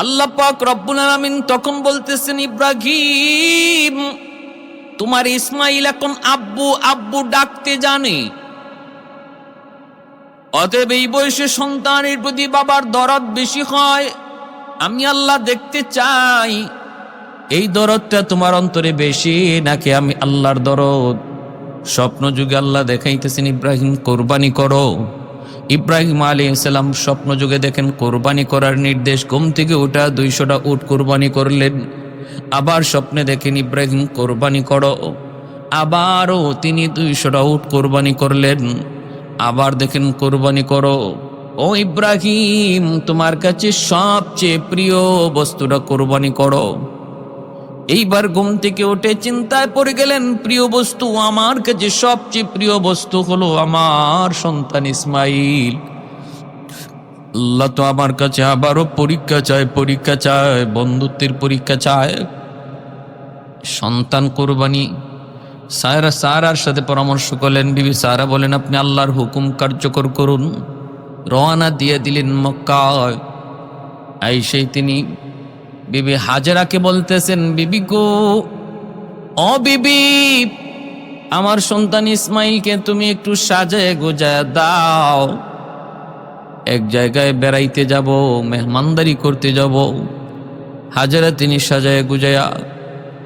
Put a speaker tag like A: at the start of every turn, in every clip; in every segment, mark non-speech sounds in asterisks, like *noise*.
A: আল্লাহ পাক রব্বুল তখন বলতেছেন, ইব্রাহিম, তোমার ইসমাইল এখন আব্বু আব্বু ডাকতে জানে। অতএব এই বয়সে সন্তানের প্রতি বাবার দরদ বেশি হয়। আমি আল্লাহ দেখতে চাই, এই দরদটা তোমার অন্তরে বেশি নাকি আমি আল্লাহর দরদ? স্বপ্ন যুগে আল্লাহ দেখাইতেছেন, ইব্রাহিম, কোরবানি করো। ইব্রাহিম আলী ইসলাম স্বপ্ন যুগে দেখেন, কোরবানি করার নির্দেশ, ঘুম থেকে ওঠা দুইশোটা উট কোরবানি করলেন। আবার স্বপ্নে দেখেন, ইব্রাহিম, কোরবানি করো। আবারও তিনি দুইশোটা উট কোরবানি করলেন। আবার দেখেন, কোরবানি করো। ও ইব্রাহিম, তোমার কাছে সবচেয়ে প্রিয় বস্তুটা কোরবানি করো। এইবার ঘুম থেকে উঠে চিন্তায় পড়ে গেলেন, প্রিয় বস্তু, আমার কাছে সবচেয়ে প্রিয় বস্তু হলো আমার সন্তান ইসমাইল। আল্লাহ তো আমার কাছে আবারও পরীক্ষা চায় পরীক্ষা চায়, বন্ধুত্বের পরীক্ষা চায়। সন্তান কোরবানি। সায়রা সারার সাথে পরামর্শ করলেন, বিবি সারা বলেন, আপনি আল্লাহর হুকুম কার্যকর করুন। রওনা দিয়ে দিলেন মক্কায়। এই সেই তিনি বিবি হাজরাকে বলতেছেন, বিবি গো ও বিবি, আমার সন্তান ইসমাইলকে তুমি একটু সাজায় গোজায় দাও। এক জায়গায় বেড়াইতে যাব, মেহমানদারি করতে যাব। হাজারা তিনি সাজায় গুজায়া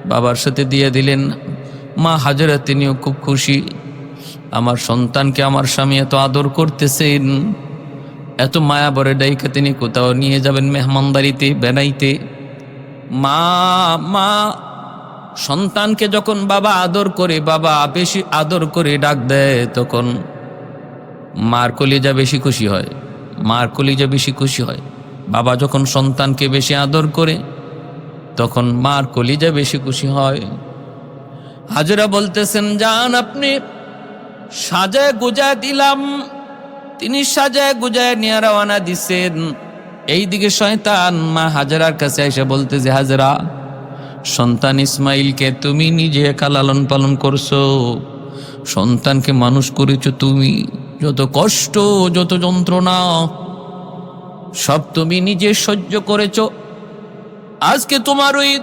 A: বাবার সাথে দিয়ে দিলেন, মা হাজারা তিনিও খুব খুশি। আমার সন্তানকে আমার স্বামী এত আদর করতেছেন। এত মায়া বরে ডাইকা তিনি কোথাও নিয়ে যাবেন মেহমানদারিতে, বেড়াইতে। মা মা, সন্তানকে যখন বাবা আদর করে, বাবা বেশি আদর করে ডাক দেয়, তখন মার কলিজা বেশি খুশি হয়, মার কলিজা বেশি খুশি হয়। বাবা যখন সন্তানকে বেশি আদর করে, তখন মার কলিজা বেশি খুশি হয়। হাজরা বলতেছেন যান আপনি, সাজায় গুজায় দিলাম। তিনি সাজায় গুজায় নিয়ে রওনা দিছেন। এইদিকে শয়তান মা হাজারার কাছে এসে বলতে যে হাজরা, সন্তান ইসমাইলকে তুমি নিজে একা লালন পালন করছ। সন্তানকে মানুষ করেছ তুমি। যত কষ্ট, যত যন্ত্রণা, সব তুমি নিজে সহ্য করেছ। আজকে তোমার ওই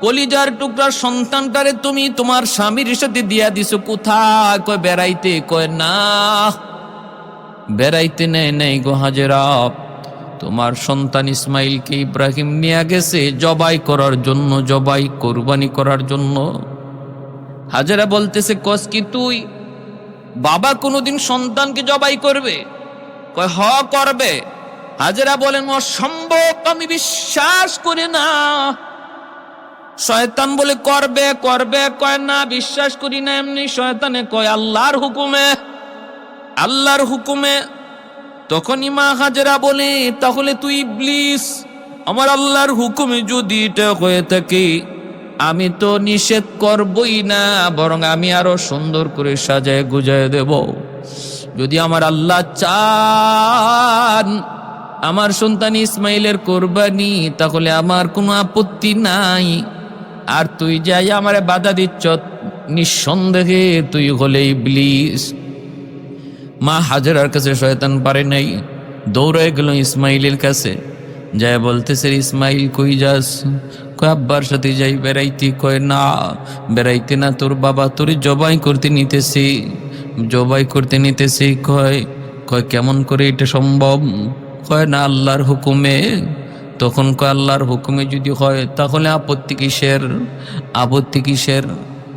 A: কলিজার টুকরা সন্তানটারে তুমি তোমার স্বামীর সাথে দিয়া দিছো। কোথায়? কয়, বেড়াইতে? কয়, না, বেড়াইতে নেয় নেই গো হাজেরা। তোমার সন্তান ইসমাইলকে ইব্রাহিম নিয়ে গেছে জবাই করার জন্য, জবাই কোরবানি করার জন্য। হাজেরা বলতেছে, কস কি তুই? বাবা কোনোদিন সন্তানকে জবাই করবে? কয়, হ, করবে। হাজেরা বলেন, অসম্ভব, আমি বিশ্বাস করি না। শয়তান বলে, করবে করবে। কয়, না, বিশ্বাস করি না। এমনি শয়তানে কয়, আল্লাহর হুকুমে আল্লাহর হুকুমে তখনই মা হাজেরা বলে, তাহলে তুই ইবলিস, আমার আল্লাহর হুকুমে যদি এটা হয়ে থাকে, আমি তো নিষেধ করবই না, বরং আমি আরও সুন্দর করে সাজায় গুজায় দেব। যদি আমার আল্লাহ চান, আমার সন্তান ইসমাইলের কোরবানি, তাহলে আমার কোনো আপত্তি নাই। আর তুই যাই আমার বাধা দিচ্ছ, নিঃসন্দেহে তুই হলে ইবলিস। মা হাজারার কাছে শয়তান পারে নাই। দৌড়ায় গেল ইসমাইলের কাছে। যায় বলতেছে, ইসমাইল, কই যাস? কয় আব্বার সাথে যাই, বেড়াইতে? কয়, না, বেড়াইতে না, তোর বাবা তোর জবাই করতে নিতেছি। জবাই করতে নিতেছি, কয় কয়, কেমন করে এটা সম্ভব? কয়, না, আল্লাহর হুকুমে। তখন কয়, আল্লাহর হুকুমে যদি হয়, তাহলে আপত্তি কিসের? আপত্তি কিসের?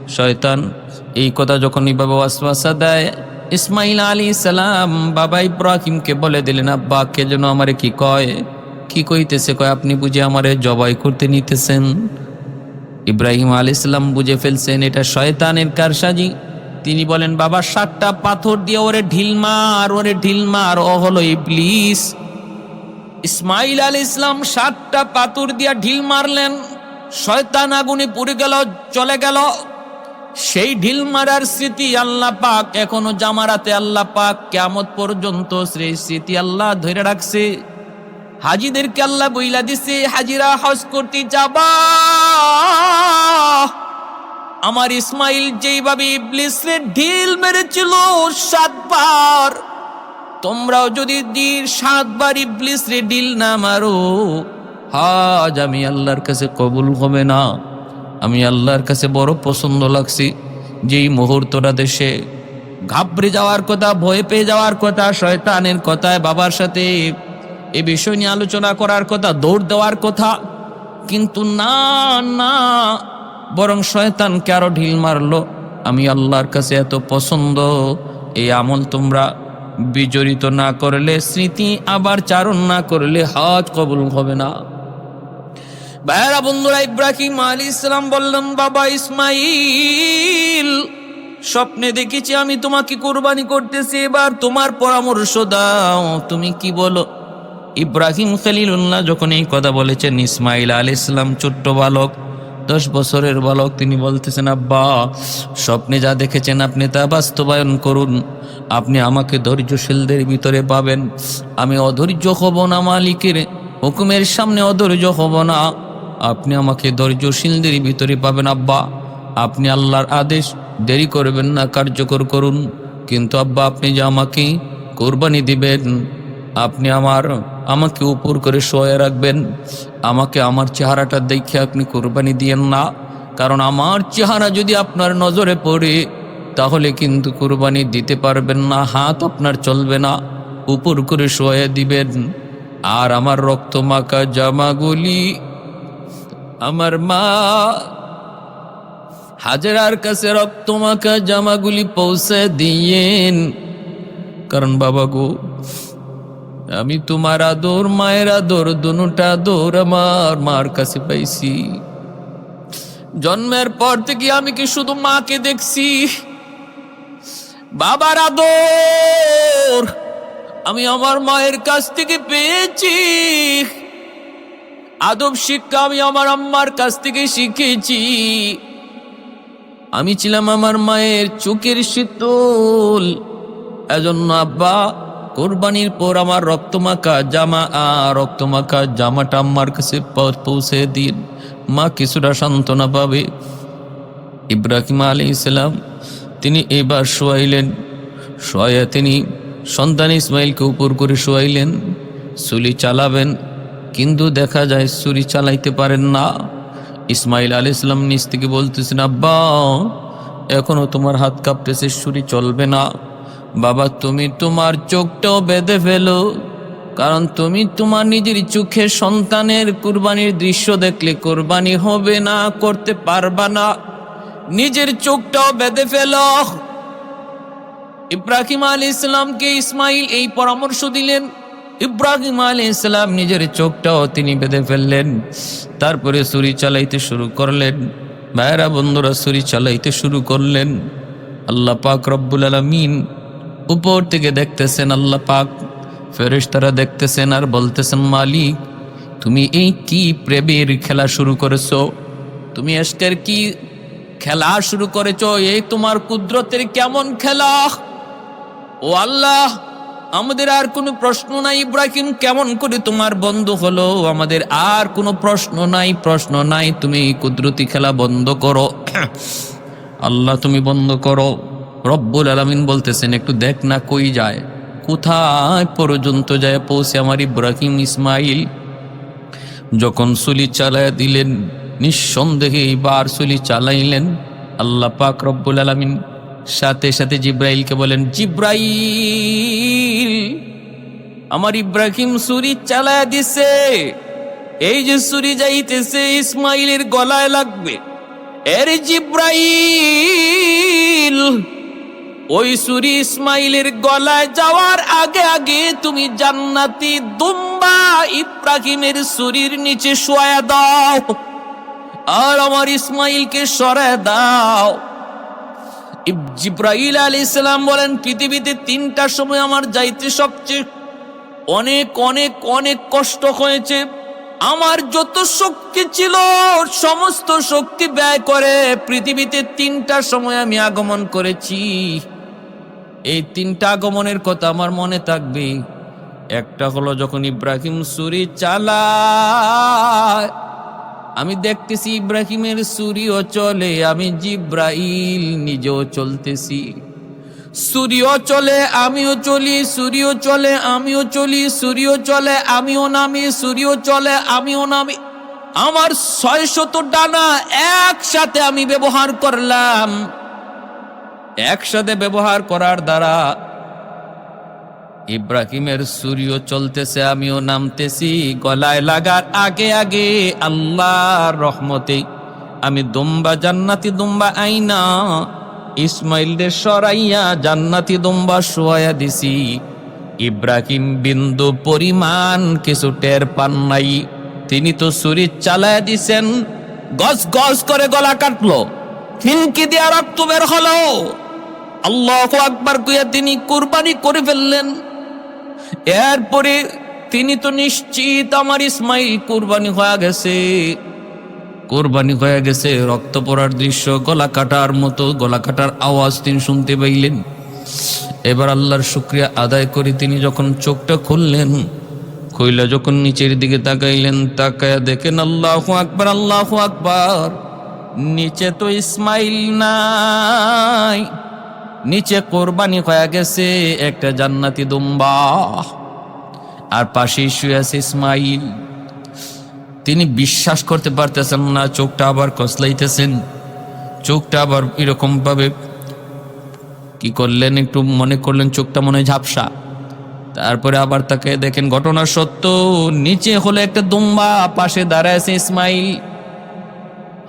A: শয়তান, এই কথা যখন এইভাবে ওয়াসওয়াসা দেয় ইসমাইল আলী সালাম বাবা ইব্রাহিমকে বলে দিলেন, আব্বা, কে যেন আমারে কি কয়? কি কইতেছে? কয়, আপনি বুঝে আমারে জবাই করতে নিতেছেন। ইব্রাহিম আলী ইসলাম বুঝে ফেলছেন, এটা শয়তানের কারসাজি। তিনি বলেন, বাবা, সাতটা পাথর দিয়ে ওরে ঢিল মার, ওরে ঢিল মার, ও হলো ইবলিস। ইসমাইল আলী ইসলাম সাতটা পাথর দিয়া ঢিল মারলেন। শয়তান আগুনে পুড়ে গেল, চলে গেল। সেই ঢিল মারার স্মৃতি আল্লাহ পাক এখনও জামারাতে আল্লাহ পাক কেমত পর্যন্ত সেই স্মৃতি আল্লাহ ধরে রাখছে। হাজিদেরকে আল্লাহ বইলা দিছে, হাজিরা, হজ করতে যাবা। আমার ইসমাইল যেইভাবে ইবলিসরে ঢিল মেরেছিল সাতবার তোমরাও যদি দিন সাতবার ইবলিসরে ঢিল না মারো, হাজ আমি আল্লাহর কাছে কবুল হবে না। আমি আল্লাহর কাছে বড় পছন্দ লাগছি। যেই মুহূর্তটা দেশে ঘাবড়ে যাওয়ার কথা, ভয় পেয়ে যাওয়ার কথা, শয়তানের কথায় বাবার সাথে এ বিষয় নিয়ে আলোচনা করার কথা, দৌড় দেওয়ার কথা, কিন্তু না না, বরং শয়তানকে আরও ঢিল মারলো। আমি আল্লাহর কাছে এত পছন্দ, এই আমল তোমরা বিজড়িত না করলে, স্মৃতি আবার চারণ না করলে হজ কবুল হবে না। ভাইয়েরা, বন্ধুরা, ইব্রাহিম আলী ইসলাম বললেন, বাবা ইসমাইল, স্বপ্নে দেখেছি আমি তোমাকে কোরবানি করতেছি, এবার তোমার পরামর্শ দাও। তুমি কি বলো? ইব্রাহিম খলিলুল্লাহ যখন এই কথা বলেছেন, ইসমাইল আলী ইসলাম ছোট্ট বালক, দশ বছরের বালক, তিনি বলতেছেন, আব্বা, স্বপ্নে যা দেখেছেন আপনি তা বাস্তবায়ন করুন। আপনি আমাকে ধৈর্যশীলদের ভিতরে পাবেন। আমি অধৈর্য হব না, মালিকের হুকুমের সামনে অধৈর্য হব না। আপনি আমাকে ধৈর্যশীলদের ভিতরে পাবেন, আব্বা। আপনি আল্লাহর আদেশ, দেরি করবেন না, কার্যকর করুন। কিন্তু আব্বা, আপনি যে আমাকে কোরবানি দিবেন, আপনি আমার, আমাকে উপর করে শোয়ে রাখবেন। আমাকে আমার চেহারাটা দেখে আপনি কোরবানি দিয়েন না। কারণ আমার চেহারা যদি আপনার নজরে পড়ে, তাহলে কিন্তু কোরবানি দিতে পারবেন না, হাত আপনার চলবে না, উপর করে শোয়ে দিবেন। আর আমার রক্ত মাখা জামাগুলি আমার মা হাজারার কাছে রক্ত মাখা জামাগুলি পৌঁছে দিয়েন। কারণ, বাবা গো, আমি তোমার আদর, মায়ের আদর, দুটা আদর আমার মার কাছে পাইছি। জন্মের পর থেকে আমি কি শুধু মাকে দেখছি? বাবার আদর আমি আমার মায়ের কাছ থেকে পেয়েছি। আদব শিক্ষা আমি আমার আম্মার কাছ থেকে শিখেছি। আমি ছিলাম আমার মায়ের চোখের শীতল। এজন্য আব্বা, কোরবানির পর আমার রক্তমাখা জামা আ রক্তমাখা জামাটা আম্মার কাছে পৌঁছে দিন। মা কিছুটা সান্ত্বনা পাবে। ইব্রাহিম আলী ইসলাম তিনি এবার শোয়াইলেন। শোয়া তিনি সন্তান ইসমাইলকে উপর করে শোয়াইলেন। সুলি চালাবেন। কিন্তু দেখা যায় সুরি চালাইতে পারেন না। ইসমাইল আলী ইসলাম নিজ থেকে বলতেছেন, আব্বা, এখনও তোমার হাত কাঁপতেছে সুরি চলবে না। বাবা, তুমি তোমার চোখটাও বেঁধে ফেলো, কারণ তুমি তোমার নিজের চোখে সন্তানের কুরবানির দৃশ্য দেখলে কোরবানি হবে না, করতে পারবা না। নিজের চোখটাও বেঁধে ফেলো। ইব্রাহিম আলী ইসলামকে ইসমাইল এই পরামর্শ দিলেন। ইব্রাহিম আলী ইসলাম নিজের চোখটাও তিনি বেঁধে ফেললেন। তারপরে ছুরি চালাইতে শুরু করলেন। ভাইয়েরা, বন্ধুরা, ছুরি চালাইতে শুরু করলেন। আল্লাহ পাক রব্বুল আলমিন উপর থেকে দেখতেছেন আল্লাহ পাক, ফেরেশতারা দেখতেছেন আর বলতেছেন, মালিক, তুমি এই কি প্রেমের খেলা শুরু করেছ? তুমি আজকের কি খেলা শুরু করেছ? এই তোমার কুদরতের কেমন খেলা? ও আল্লাহ আমাদের আর কোনো প্রশ্ন নাই ইব্রাহিম, কেমন করে তোমার বন্ধ হলো? আমাদের আর কোনো প্রশ্ন নাই প্রশ্ন নাই, তুমি কুদরতি খেলা বন্ধ করো। *clears throat* আল্লাহ তুমি বন্ধ করো। রব্বুল আলমিন বলতেছেন, একটু দেখ না কই যায়। কোথায় পর্যন্ত যায় পৌঁছে আমার ইব্রাহিম ইসমাইল? যখন সুলি চালায় দিলেন, নিঃসন্দেহে এইবার সুলি চালাইলেন। আল্লাহ পাক রব্বুল আলমিন সাথে সাথে জিব্রাইলকে বলেন, জিব্রাইল, আমার ইব্রাহিম সুরি চালায় দিছে। এই যে সুরি যাইতেছে, ইসমাইলের গলায় লাগবে। এর জিব্রাইল, ওই সুরি ইসমাইলের গলায় যাওয়ার আগে আগে তুমি জান্নাতি দুম্বা ইব্রাহিমের সুরির নিচে শোয়া দাও। আর আমার ইসমাইলকে সরায় দাও। জিব্রাইল আলী ইসলাম বলেন, পৃথিবীতে তিনটার সময় আমার যাইতে সবচেয়ে অনেক অনেক অনেক কষ্ট হয়েছে। আমার যত শক্তি ছিল, সমস্ত শক্তি ব্যয় করে পৃথিবীতে তিনটার সময় আমি আগমন করেছি। এই তিনটা আগমনের কথা আমার মনে থাকবে। একটা হলো যখন ইব্রাহিম সুরি চালায় আমি দেখতেছি ইব্রাহিমের সুরিও চলে, আমি জিব্রাইল নিজেও চলতেছি। সূর্য চলে, আমিও চলি সূর্য চলে, আমিও চলি সূর্য চলে, আমিও নামি সূর্য চলে, আমিও নামি। আমার শত ডানা একসাথে আমি ব্যবহার করলাম। একসাথে ব্যবহার করার দ্বারা ইব্রাহিমের সূর্য চলতেছে, আমিও নামতেছি। গলায় লাগার আগে আগে আল্লাহর রহমতে। আমি দুম্বা জান্নাতি দুম্বা আইনা, ইসমাইলদের সরাইয়া জান্নাতি দুম্বা শোয়া দিছি। ইব্রাহিম বিন্দু পরিমাণ কিছু টের পান নাই। তিনি তো সুরি চালায় দিছেন, গজ গজ করে গলা কাটলো। ফিনকি দিয়া রক্ত বের হলো। আল্লাহ আকবার কুয়া তিনি কুরবানি করে ফেললেন। এরপরে তিনি তো নিশ্চিত আমার ইসমাইল কুরবানি হয়ে গেছে। কোরবানি হয়ে গেছে, রক্ত পড়ার দৃশ্য, গলা কাটার মতো, গলা কাটার আওয়াজ তিনি শুনতে পাইলেন। এবার আল্লাহর শুক্রিয়া আদায় করে তিনি যখন চোখটা খুললেন, খুইলা যখন নিচের দিকে তাকাইলেন, তাকায়া দেখেন আল্লাহ আকবার আল্লাহ আকবার। নিচে তো ইসমাইল নাই। নিচে কোরবানি হয়ে গেছে, একটা জান্নাতি দুম্বা। আর পাশেই শুয়ে আছে ইসমাইল। তিনি বিশ্বাস করতে পারতেছেন না, চোখটা আবার কসলাইতেছেন। চোখটা আবার এরকম ভাবে কি করলেন, একটু মনে করলেন চোখটা মনে ঝাপসা। তারপরে আবার তাকে দেখেন, ঘটনা সত্য, নিচে হলো একটা দুম্বা, পাশে দাঁড়ায় আছে ইসমাইল।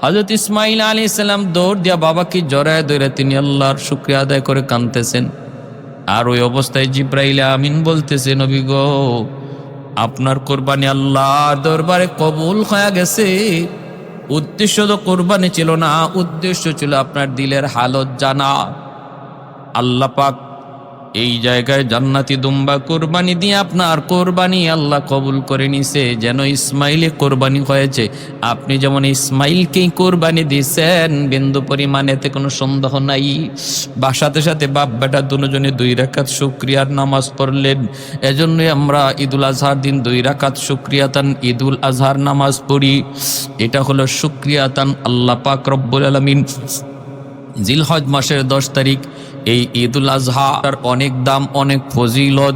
A: হজরত ইসমাইল আলী ইসলাম দৌড় দিয়া বাবাকে জড়ায় ধরে তিনি আল্লাহর শুক্রিয়া আদায় করে কানতেছেন আর ওই অবস্থায় জিব্রাইল আমিন বলতেছে, নবী গো, আপনার কোরবানি আল্লাহর দরবারে কবুল হয়ে গেছে। উদ্দেশ্য তো কোরবানি ছিল না, উদ্দেশ্য ছিল আপনার দিলের হালত জানা। আল্লাহ পাক এই জায়গায় জান্নাতি দুম্বা কোরবানি দিয়ে আপনার কোরবানি আল্লাহ কবুল করে নিছে। যেন ইসমাইলে কোরবানি হয়েছে। আপনি যেমন ইসমাইলকেই কোরবানি দিয়েছেন বিন্দু পরিমাণ এতে কোনো সন্দেহ নাই। বা সাথে সাথে বাপ বেটা দুজনে দুই রাকাত শুক্রিয়ার নামাজ পড়লেন। এজন্যই আমরা ঈদুল আজহার দিন দুই রাকাত শুক্রিয়াতান, ঈদুল আজহার নামাজ পড়ি। এটা হলো শুক্রিয়াতান আল্লাহ পাক রব্বুল আলমিন। জিলহজ মাসের দশ তারিখ। এই ঈদুল আজহার অনেক দাম, অনেক ফজিলত।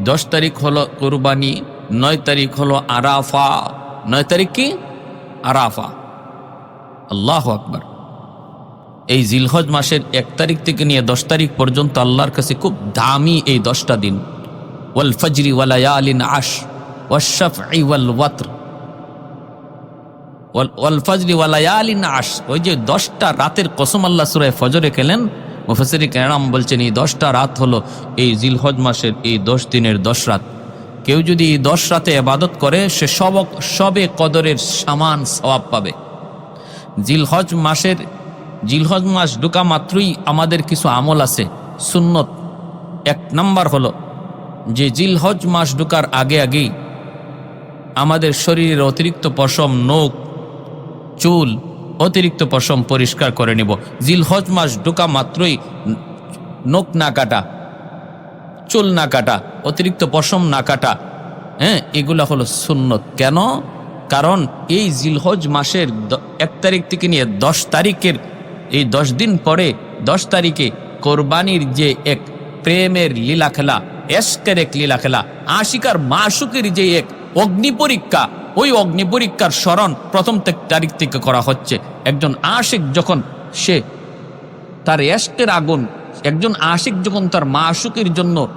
A: দশ তারিখ হলো কোরবানি, নয় তারিখ হলো আরাফা। নয় তারিখ কি? আরাফা। আল্লাহ আকবার। এই জিলহজ মাসের এক তারিখ থেকে নিয়ে দশ তারিখ পর্যন্ত আল্লাহর কাছে খুব দামি এই দশটা দিন। ওয়াল ফজরি ওয়ালায়ালিন আশ ওয়াশাফি ওয়াল ওয়াত্র। ওয়াল ফজরি ওয়ালায়ালিন আশ ওই যে দশটা রাতের কসম আল্লাহ সুরায় ফজরে খেলেন মুফাসির কেরাম বলছেন? এই দশটা রাত হলো এই জিলহজ মাসের এই দশ দিনের দশ রাত। কেউ যদি এই দশ রাতে আবাদত করে, সে সব সবে কদরের সমান সওয়াব পাবে। জিলহজ মাসের, জিলহজ মাস ঢুকা মাত্রই আমাদের কিছু আমল আছে, সুন্নত। এক নাম্বার হলো যে জিলহজ মাস ঢুকার আগে আগেই আমাদের শরীরের অতিরিক্ত পশম, নখ, চুল অতিরিক্ত পশম পরিষ্কার করে নিব। জিলহজ মাস ঢোকা মাত্রই নখ না কাটা, চুল না কাটা, অতিরিক্ত পশম না কাটা। হ্যাঁ এগুলা হলো সুন্নত। কেন? কারণ এই জিলহজ মাসের এক তারিখ থেকে নিয়ে দশ তারিখের এই দশ দিন পরে দশ তারিখে কোরবানির যে এক প্রেমের লীলা খেলা এসকের এক লীলা খেলা আশিকার মাসুকের যে এক অগ্নি পরীক্ষা ওই অগ্নি পরীক্ষার স্মরণ প্রথম তারিখ থেকে করা হচ্ছে। একজন আশিক যখন সে তার এস্টের আগুন, একজন আশিক যখন তার মা মাসুকের জন্য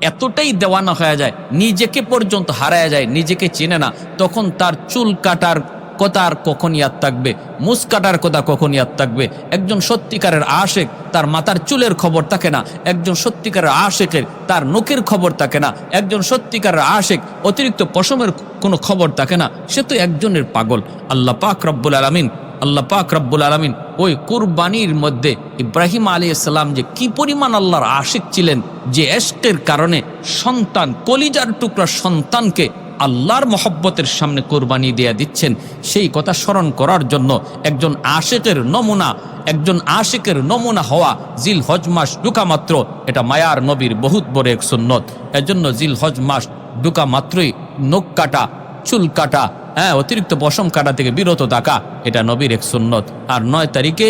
A: এতটাই দেওয়ানো হয়ে যায়, নিজেকে পর্যন্ত হারায় যায়, নিজেকে চেনে না, তখন তার চুল কাটার কথা আর কখন ইয়াদ থাকবে? মুস কাটার কথা কখন ইয়াদ থাকবে? একজন সত্যিকারের আশেক, তার মাথার চুলের খবর থাকে না। একজন সত্যিকারের আশেকের, তার নখের খবর থাকে না। একজন সত্যিকারের আশেক, অতিরিক্ত পশমের কোনো খবর থাকে না। সে তো একজনের পাগল। আল্লাহ পাক রব্বুল আলমিন, আল্লাহ পাক রব্বুল আলমিন ওই কুরবানির মধ্যে ইব্রাহিম আলী ইসলাম যে কি পরিমাণ আল্লাহর আশিক ছিলেন, যে এশকের কারণে সন্তান, কলিজার টুকরা সন্তানকে আল্লাহর মহব্বতের সামনে কোরবানি দেয়া দিচ্ছেন, সেই কথা স্মরণ করার জন্য একজন আশেকের নমুনা, একজন আশেকের নমুনা হওয়া জিল হজ মাস ঢুকা মাত্র এটা মায়ার নবীর বহুত বড় এক সুন্নত। এজন্য জিল হজ মাস ঢুকা মাত্রই নখ কাটা, চুল কাটা হ্যাঁ অতিরিক্ত পশম কাটা থেকে বিরত থাকা, এটা নবীর এক সুন্নত। আর নয় তারিখে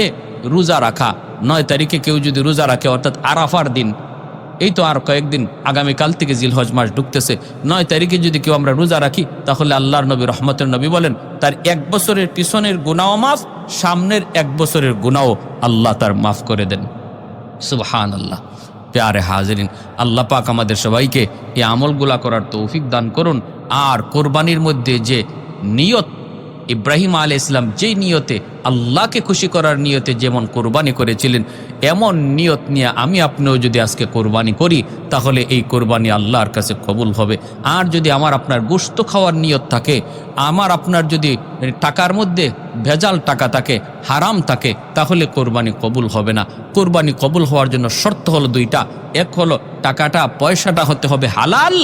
A: রোজা রাখা, নয় তারিখে কেউ যদি রোজা রাখে, অর্থাৎ আরাফার দিন এই তো আর কয়েকদিন আগামীকাল থেকে জিলহজ মাস ঢুকতেছে। নয় তারিখে যদি কেউ আমরা রোজা রাখি, তাহলে আল্লাহর নবী, রহমতের নবী বলেন, তার এক বছরের পিছনের গুণাও মাফ, সামনের এক বছরের গুণাও আল্লাহ তার মাফ করে দেন। সুবহান আল্লাহ প্যারে হাজরিন, আল্লাহ পাক আমাদের সবাইকে এই আমলগুলা করার তৌফিক দান করুন। আর কোরবানির মধ্যে যে নিয়ত ইব্রাহিম আলী ইসলাম যেই নিয়তে আল্লাহকে খুশি করার নিয়তে যেমন কোরবানি করেছিলেন, এমন নিয়ত নিয়ে আমি আপনিও যদি আজকে কোরবানি করি, তাহলে এই কোরবানি আল্লাহর কাছে কবুল হবে। আর যদি আমার আপনার গোস্ত খাওয়ার নিয়ত থাকে, আমার আপনার যদি টাকার মধ্যে ভেজাল টাকা থাকে, হারাম থাকে, তাহলে কোরবানি কবুল হবে না। কোরবানি কবুল হওয়ার জন্য শর্ত হলো দুইটা। এক হলো টাকাটা, পয়সাটা হতে হবে হালাল।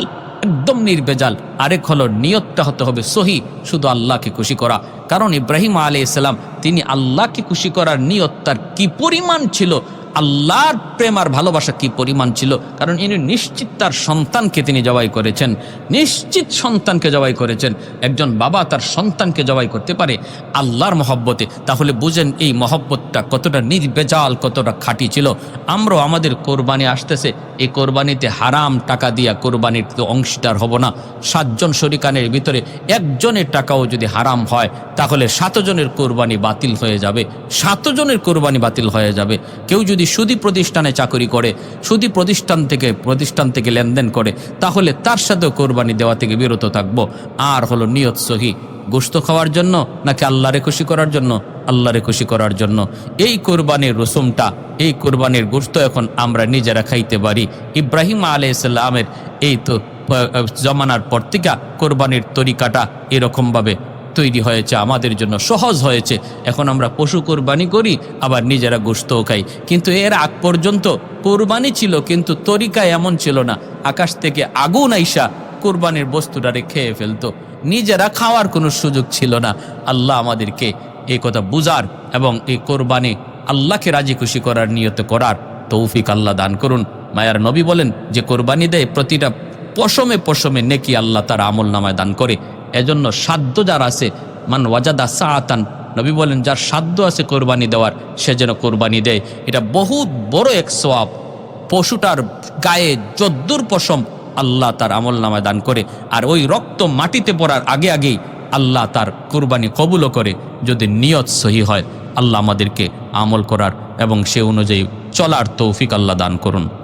A: একদম নির্বেজাল আরেক হলো নিয়তটা হতে হবে, সহি, শুধু আল্লাহকে খুশি করা। কারণ ইব্রাহিম আলী ইসলাম তিনি আল্লাহকে খুশি করার নিয়ত তার কি পরিমাণ ছিল আল্লাহর প্রেম আর ভালোবাসা কি পরিমাণ ছিল? কারণ ইনি নিশ্চিত তার সন্তানকে তিনি জবাই করেছেন। নিশ্চিত সন্তানকে জবাই করেছেন। একজন বাবা তার সন্তানকে জবাই করতে পারে আল্লাহর মহব্বতে। তাহলে বুঝেন এই মহব্বতটা কতটা নির্বেজাল, কতটা খাঁটি ছিল। আমরাও আমাদের কোরবানি আসতেছে। এই কোরবানিতে হারাম টাকা দিয়া কোরবানির তো অংশীদার হব না। সাতজন শরিকানের ভিতরে একজনের টাকাও যদি হারাম হয়, তাহলে সাতজনের কোরবানি বাতিল হয়ে যাবে। সাতজনের কোরবানি বাতিল হয়ে যাবে। কেউ যদি সুদি প্রতিষ্ঠানে চাকরি করে, সুদি প্রতিষ্ঠান থেকে প্রতিষ্ঠান থেকে লেনদেন করে, তাহলে তার সাথেও কোরবানি দেওয়া থেকে বিরত থাকব। আর হলো নিয়ত সহি। গোস্ত খাওয়ার জন্য নাকি আল্লাহরে খুশি করার জন্য? আল্লাহরে খুশি করার জন্য। এই কোরবানির রসুমটা এই কোরবানির গোস্ত এখন আমরা নিজেরা খাইতে পারি। ইব্রাহিম আলাই ইসলামের এই তো জমানার পর থেকে কোরবানির তরিকাটা এরকমভাবে তৈরি হয়েছে, আমাদের জন্য সহজ হয়েছে। এখন আমরা পশু কোরবানি করি, আবার নিজেরা গোস্তও খাই। কিন্তু এর আগ পর্যন্ত কোরবানি ছিল, কিন্তু তরিকা এমন ছিল না। আকাশ থেকে আগুন আইসা কোরবানির বস্তুটারে খেয়ে ফেলতো। নিজেরা খাওয়ার কোনো সুযোগ ছিল না। আল্লাহ আমাদেরকে এই কথা বুঝার এবং এই কোরবানি আল্লাহকে রাজি খুশি করার নিয়ত করার তৌফিক আল্লাহ দান করুন। মায়ার নবী বলেন যে, কোরবানি দেয় প্রতিটা পশমে পশমে নেকি আল্লাহ তার আমল নামায় দান করে। এজন্য সাধ্য যার আছে, মান ওয়াজাদা সাআতান, নবী বলেন, যার সাধ্য আছে কোরবানি দেওয়ার, সে যেন কোরবানি দেয়। এটা বহুত বড় এক সোয়াব পশুটার গায়ে যদ্দুর পশম আল্লাহ তার আমল নামায় দান করে, আর ওই রক্ত মাটিতে পড়ার আগে আগেই আল্লাহ তার কোরবানি কবুলও করে, যদি নিয়ত সহি হয়, আল্লাহ আমাদেরকে আমল করার এবং সে অনুযায়ী চলার তৌফিক আল্লাহ দান করুন।